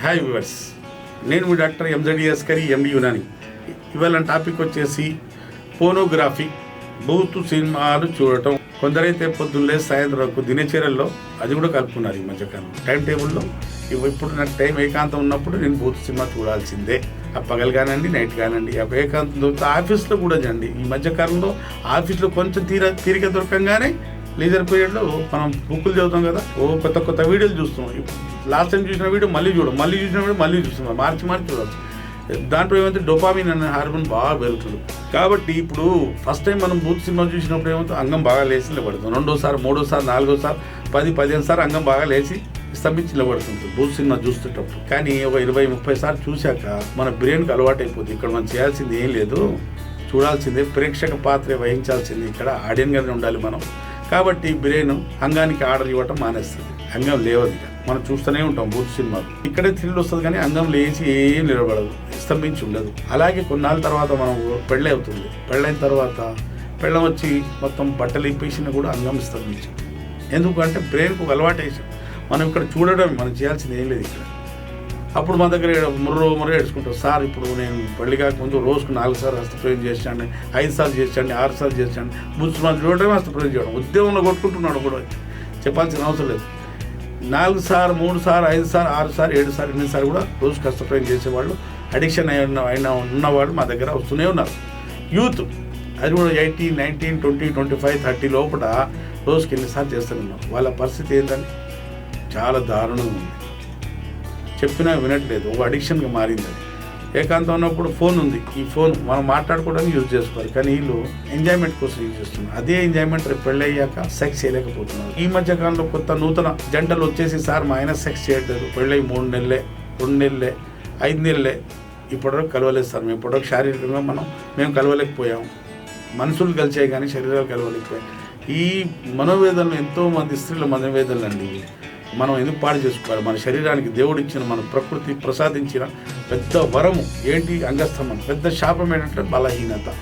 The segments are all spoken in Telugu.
హాయ్ వివర్స్ నేను మీ డాక్టర్ ఎంజడి అస్కరి ఎండి యునాని ఇవాళ టాపిక్ వచ్చేసి పోనోగ్రఫీ బూతు సినిమాలు చూడటం. కొందరైతే పొద్దున్నే సాయంత్రం వరకు దినచర్యల్లో అది కూడా కలుపుకున్నారు ఈ మధ్యకాలం. టైం టేబుల్లో ఇవి ఇప్పుడు నాకు టైం ఏకాంతం ఉన్నప్పుడు నేను బూత్ సినిమా చూడాల్సిందే. ఆ పగలు కానండి నైట్ కానండి ఆ ఏకాంతం దొరికితే ఆఫీస్లో కూడా చండి ఈ మధ్యకాలంలో ఆఫీస్లో కొంచెం తీర తీరిక దొరకంగానే లీజర్ పీరియడ్లో మనం బుక్కులు చదువుతాం కదా ఓ కొత్త కొత్త వీడియోలు చూస్తున్నాం. లాస్ట్ టైం చూసిన వీడియో మళ్ళీ చూడం మళ్ళీ చూసిన వీడియో మళ్ళీ చూస్తున్నాం. మార్చి మార్చి చూడవచ్చు దాంట్లో ఏమైతే డొపామిన్ అనే హార్మోన్ బాగా పెరుగుతుంది కాబట్టి ఇప్పుడు ఫస్ట్ టైం మనం బూత్ సినిమా చూసినప్పుడు ఏమైతే అంగం బాగా లేచి నిలబడుతుంది. రెండోసారి మూడోసారి నాలుగోసారి పది పదిహేను సార్లు అంగం బాగా లేచి స్తంభించి నిలబడుతుంది బూత్ సినిమా చూస్తుంటప్పుడు కానీ ఒక ఇరవై ముప్పై సార్లు చూశాక మన బ్రెయిన్కి అలవాటు అయిపోతుంది ఇక్కడ మనం చేయాల్సింది ఏం లేదు. చూడాల్సిందే. ప్రేక్షక పాత్ర వహించాల్సింది ఇక్కడ. ఆడియన్గానే ఉండాలి మనం. కాబట్టి బ్రెయిన్ అంగానికి ఆర్డర్ ఇవ్వటం మానేస్తుంది. అంగం లేవదు మనం చూస్తూనే ఉంటాం బూత్ సినిమాలు. ఇక్కడే థ్రిల్ వస్తుంది కానీ అంగం లేచి ఏం నిలబడదు. స్తంభించి ఉండదు. అలాగే కొన్నాళ్ళ తర్వాత మనం పెళ్ళి అవుతుంది. పెళ్ళైన తర్వాత పెళ్ళం వచ్చి మొత్తం బట్టలు ఇప్పేసినా కూడా అంగం స్తంభించి ఎందుకంటే బ్రెయిన్కు ఒక అలవాటు వేసాం మనం ఇక్కడ చూడడం మనం చేయాల్సింది ఏం లేదు ఇక్కడ. అప్పుడు మా దగ్గర ముర్రో ముర్ర ఏడ్చుకుంటారు. సార్ ఇప్పుడు నేను పెళ్ళి కాకముందు రోజుకు నాలుగు సార్లు హస్తప్రయోగం చేశాను ఐదు సార్లు చేశాను ఆరు సార్లు చేసాను మున్సిపాల్ చూడటమే హస్తప్రయోగం చేయడం. ఉద్యోగంలో కొట్టుకుంటున్నాడు కూడా చెప్పాల్సిన అవసరం లేదు. నాలుగు సార్ మూడు సార్ ఐదు సార్ ఆరు సార్ ఏడు సార్ ఎనిమిది సార్ కూడా రోజు కష్టప్రయం చేసేవాళ్ళు. అడిక్షన్ అయిన అయిన ఉన్నవాళ్ళు మా దగ్గర వస్తూనే ఉన్నారు. యూత్ అది కూడా eighteen nineteen twenty twenty five thirty లోపల రోజుకి ఎన్నిసార్లు చేస్తూనే ఉన్నారు వాళ్ళ పరిస్థితి ఏంటంటే చాలా దారుణంగా ఉంది. చెప్పినా వినట్లేదు. ఒక అడిక్షన్గా మారింది అది. ఏకాంతం ఉన్నప్పుడు ఫోన్ ఉంది. ఈ ఫోన్ మనం మాట్లాడుకోవడానికి యూజ్ చేసుకోవాలి. కానీ వీళ్ళు ఎంజాయ్మెంట్ కోసం యూజ్ చేస్తున్నారు. అదే ఎంజాయ్మెంట్ రేపు పెళ్ళి అయ్యాక సెక్స్ చేయలేకపోతున్నారు. ఈ మధ్య కాలంలో కొత్త నూతన జంటలు వచ్చేసి సార్ మా ఆయన సెక్స్ చేయట్లేదు. పెళ్ళి మూడు నెలలే రెండు నెలలే ఐదు నెలలే. ఇప్పటివరకు కలవలేదు సార్. మేము ఇప్పటివరకు శారీరకంగా మనం మేము కలవలేకపోయాము మనుషులు కలిసాయి కానీ శరీరాలు కలవలేకపోయాయి. ఈ మనోవేదనలు ఎంతో మంది స్త్రీల మనోవేదనలు అండి ఇవి. మనం ఎందుకు పాడు చేసుకోవాలి? మన శరీరానికి దేవుడిచ్చిన మన ప్రకృతి ప్రసాదించిన పెద్ద వరము ఏంటి? అంగస్తంభన పెద్ద శాపం ఏంటంటే బలహీనత.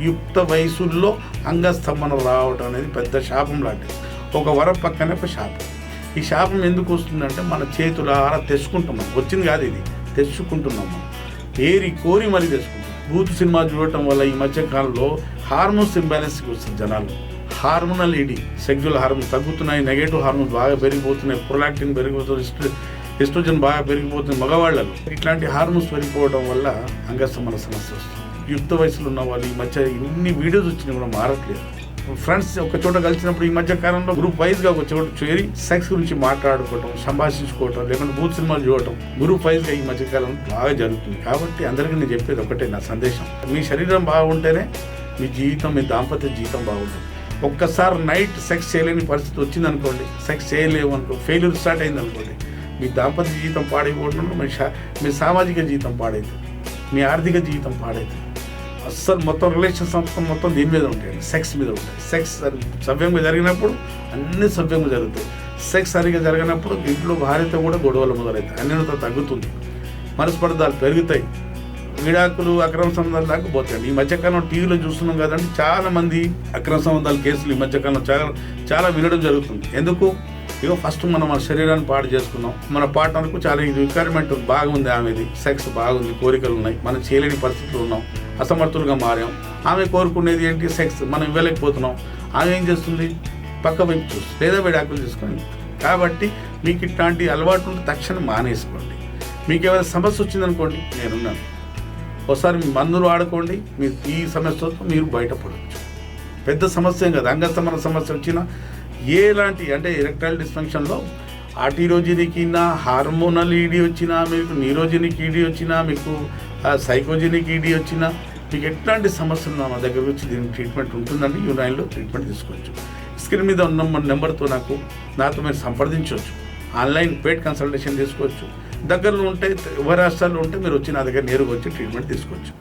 యుక్త వయసుల్లో అంగస్తంభన రావడం అనేది పెద్ద శాపం లాంటిది. ఒక వరం పక్కనే ఒక శాపం. ఈ శాపం ఎందుకు వస్తుందంటే మన చేతుల ఆరా తెచ్చుకుంటున్నాం వచ్చింది కాదు ఇది. తెచ్చుకుంటున్నాం మనం. ఏరి కోరి మరీ తెచ్చుకుంటాం. బూత్ సినిమా చూడటం వల్ల ఈ మధ్య కాలంలో హార్మోన్స్ ఇంబ్యాలెన్స్కి వస్తుంది జనాలు. హార్మోనల్ ఈడీ సెక్జువల్ హార్మోన్స్ తగ్గుతున్నాయి నెగటివ్ హార్మోన్స్ బాగా పెరిగిపోతున్నాయి ప్రొలాక్టిన్ పెరిగిపోతుంది ఎస్ట్రోజన్ బాగా పెరిగిపోతుంది మగవాళ్ళలో. ఇట్లాంటి హార్మోన్స్ పెరిగిపోవడం వల్ల అంగస్తంభన సమస్య వస్తుంది. యుక్త వయసులో ఉన్న వాళ్ళు ఈ మధ్య ఇన్ని వీడియోస్ వచ్చినా కూడా మారట్లేదు. ఫ్రెండ్స్ ఒక చోట కలిసినప్పుడు ఈ మధ్య కాలంలో గ్రూప్ వైజ్గా ఒక చోట చేరి సెక్స్ గురించి మాట్లాడుకోవటం సంభాషించుకోవటం లేకుంటే బూత్ సినిమాలు చూడటం గ్రూప్ వైజ్గా ఈ మధ్య కాలంలో బాగా జరుగుతుంది. కాబట్టి అందరికీ నేను చెప్పేది ఒకటే నా సందేశం. మీ శరీరం బాగుంటేనే మీ జీవితం మీ దాంపత్య జీవితం బాగుంటుంది. ఒక్కసారి నైట్ సెక్స్ చేయలేని పరిస్థితి వచ్చింది అనుకోండి సెక్స్ చేయలేము అనుకో ఫెయిల్యూర్ స్టార్ట్ అయింది అనుకోండి మీ దాంపత్య జీవితం పాడైపోవడం మీ శా- మీ సామాజిక జీవితం పాడైతుంది మీ ఆర్థిక జీవితం పాడైతుంది అస్సలు మొత్తం రిలేషన్ మొత్తం మొత్తం దీని మీద ఉంటాయి సెక్స్ మీద ఉంటాయి సెక్స్ సవ్యంగా జరిగినప్పుడు అన్ని సవ్యంగా జరుగుతాయి. సెక్స్ సరిగా జరిగినప్పుడు ఇంట్లో భార్యతో కూడా గొడవలు మొదలవుతాయి. అన్నిటితో తగ్గుతుంది. మనస్పర్ధాలు పెరుగుతాయి. విడాకులు అక్రమ సంబంధాలు దాకా పోతాయండి ఈ మధ్యకాలం టీవీలో చూస్తున్నాం కదండి చాలా మంది అక్రమ సంబంధాల కేసులు ఈ మధ్యకాలం చాలా చాలా వినడం జరుగుతుంది. ఎందుకు? ఇగో ఫస్ట్ మనం మన శరీరాన్ని పాడు చేసుకున్నాం. మన పార్ట్నర్కు చాలా ఇది రిక్వైర్మెంట్ బాగుంది ఆమెది. సెక్స్ బాగుంది కోరికలు ఉన్నాయి. మనం చేయలేని పరిస్థితులు ఉన్నాం. అసమర్థులుగా మారాం. ఆమె కోరుకునేది ఏంటి? సెక్స్ మనం ఇవ్వలేకపోతున్నాం. ఆమె ఏం చేస్తుంది? పక్క వైపు చూస్తుంది. లేదా విడాకులు తీసుకోండి. కాబట్టి మీకు ఇట్లాంటి అలవాట్లు తక్షణం మానేసుకోండి. మీకు ఏమైనా సమస్య వచ్చిందనుకోండి నేనున్నాను. ఒకసారి మీ మందులు వాడుకోండి మీరు ఈ సమస్యతో మీరు బయటపడవచ్చు పెద్ద సమస్య కదా అంగస్తమన సమస్య వచ్చినా ఏలాంటి అంటే ఎలక్ట్రైల్ డిస్ఫంక్షన్లో ఆటిరోజెనిక్ ఇన్నా హార్మోనల్ ఈడీ వచ్చినా మీకు నీరోజినిక్ ఈడీ వచ్చినా మీకు సైకోజెనిక్ ఈడీ వచ్చినా మీకు ఎట్లాంటి సమస్యలు మా దగ్గర వచ్చి దీనికి ట్రీట్మెంట్ ఉంటుందండి యునైన్లో ట్రీట్మెంట్ తీసుకోవచ్చు. స్క్రీన్ మీద ఉన్న నెంబర్తో నాకు నాతో మీరు సంప్రదించవచ్చు. ఆన్లైన్ పేడ్ కన్సల్టేషన్ తీసుకోవచ్చు. దగ్గరలో ఉంటే ఉభయ రాష్ట్రాల్లో ఉంటే మీరు వచ్చి నా దగ్గర నేరుగా వచ్చి ట్రీట్మెంట్ తీసుకోవచ్చు.